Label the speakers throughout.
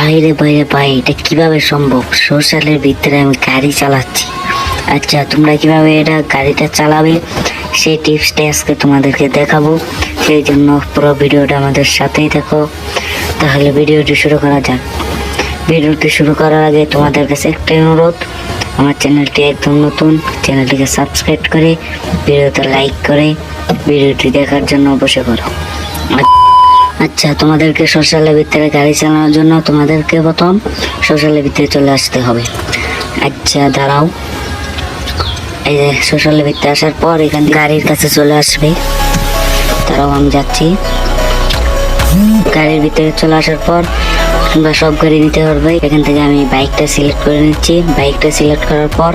Speaker 1: বাইরে বাইরে ভাই এটা কীভাবে সম্ভব? সোশ্যালের ভিতরে আমি গাড়ি চালাচ্ছি। আচ্ছা তোমরা কীভাবে এটা গাড়িটা চালাবে? সেই টিপসটা আজকে তোমাদেরকে দেখাবো। সেই জন্য পুরো ভিডিওটা আমাদের সাথেই দেখো তাহলে ভিডিওটি শুরু করা যাক। ভিডিওটি শুরু করার আগে তোমাদের কাছে একটাই অনুরোধ, আমার চ্যানেলটি একদম নতুন, চ্যানেলটিকে সাবস্ক্রাইব করে, ভিডিওতে লাইক করে, ভিডিওটি দেখার জন্য বসে করো। আচ্ছা তোমাদেরকে সোশ্যালের ভিতরে গাড়ি চালানোর জন্য তোমাদেরকে প্রথম সোশ্যালের ভিতরে চলে আসতে হবে। আচ্ছা দাঁড়াও। এই যে সোশ্যালের ভিতরে আসার পর এখান গাড়ির কাছে চলে আসবে। দাঁড়াও, আমি যাচ্ছি। গাড়ির ভিতরে চলে আসার পর তোমরা সব গাড়ি নিতে পারবে। এখান থেকে আমি বাইকটা সিলেক্ট করে নিচ্ছি। বাইকটা সিলেক্ট করার পর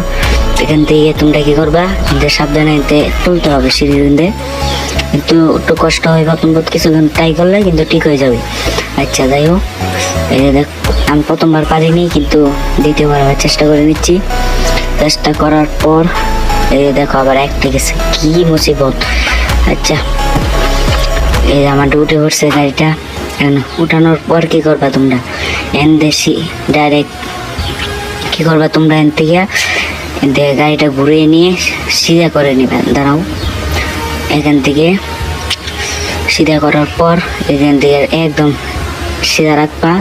Speaker 1: এখান থেকে তোমরা কি করবা? সাবধানে তুলতে হবে সিঁড়ি দিয়ে কিন্তু একটু কষ্ট হয় প্রথম বোধ কিছুক্ষণ ট্রাই করলে কিন্তু ঠিক হয়ে যাবে। আচ্ছা যাই হোক, এই দেখ, আমি প্রথমবার পারিনি, কিন্তু দ্বিতীয়বার আবার চেষ্টা করে নিচ্ছি। চেষ্টা করার পর, এই দেখো আবার একটা গেছে কি মুসিবত। আচ্ছা এই আমার উঠে পড়ছে গাড়িটা। উঠানোর পর কি করবা তোমরা? এন দেশি ডাইরেক্ট কি করবা তোমরা এন থেকে গাড়িটা ঘুরিয়ে নিয়ে সিধা করে নিবে, দাঁড়াও। এখান থেকে সিধা করার পর এখান থেকে একদম সিধা রাখবা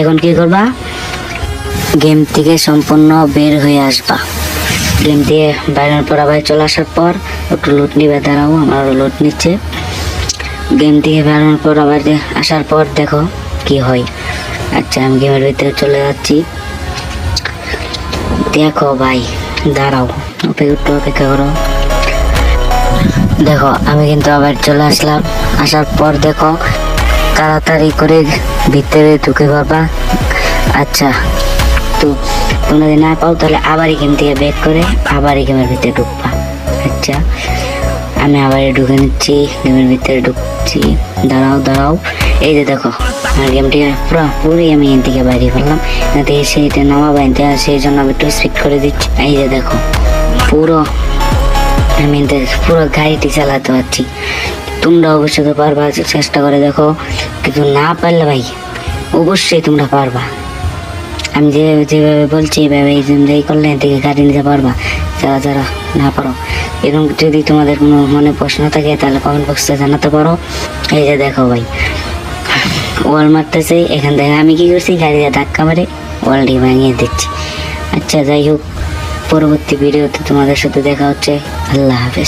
Speaker 1: এখন কি করবা? গেম থেকে সম্পূর্ণ বের হয়ে আসবা। গেম দিয়ে বাইরের পর আবার চলে আসার পর একটু লুট নিবে, দাঁড়াও, আমার লুট নিচ্ছে। গেম থেকে বেরোনোর পর আবার আসার পর দেখো কি হয়। আচ্ছা আমি গেমের ভিতরে চলে যাচ্ছি। দেখো ভাই, দাঁড়াও, অপেক্ষা অপেক্ষা করো। দেখো, আমি কিন্তু আবার চলে আসলাম। আসার পর দেখো, তাড়াতাড়ি করে ভিতরে ঢুকে পাবা আচ্ছা তো তোমরা যদি না পাও, তাহলে আবার গেম থেকে বেক করে আবার গেমের ভিতরে ঢুকবা। আচ্ছা আমি আবার ঢুকে নিচ্ছি, গেমের ভিতরে ঢুকছি। দাঁড়াও দাঁড়াও। এই যে দেখো, আমার গেমটি পুরো, পুরোই আমি এর থেকে বাইরে ফেললাম। এখান থেকে নামাবো, এখান থেকে, সেই জন্য আমি একটু স্পিড করে দিচ্ছি। এই যে দেখো, পুরো আমি এতে পুরো গাড়িটি চালাতে পারছি। তোমরা অবশ্যই তো পারবা, চেষ্টা করে দেখো। কিন্তু না পারলে ভাই, অবশ্যই তোমরা পারবা। আমি যে যেভাবে বলছি, এভাবে এই যে এই করলে এদিকে গাড়ি নিতে পারবা। যারা যারা না পারো। এরকম যদি তোমাদের কোনো মনে প্রশ্ন থাকে, তাহলে কমেন্ট বক্সে জানাতে পারো। এই যে দেখো ভাই ওয়াল মারতেছে, এখান থেকে আমি কি করছি, গাড়িতে ধাক্কা মারে ওয়ালটি ভাঙিয়ে দিচ্ছি। আচ্ছা যাই হোক। পরবর্তী ভিডিওতে তোমাদের সাথে দেখা হচ্ছে। আল্লাহ হাফেজ।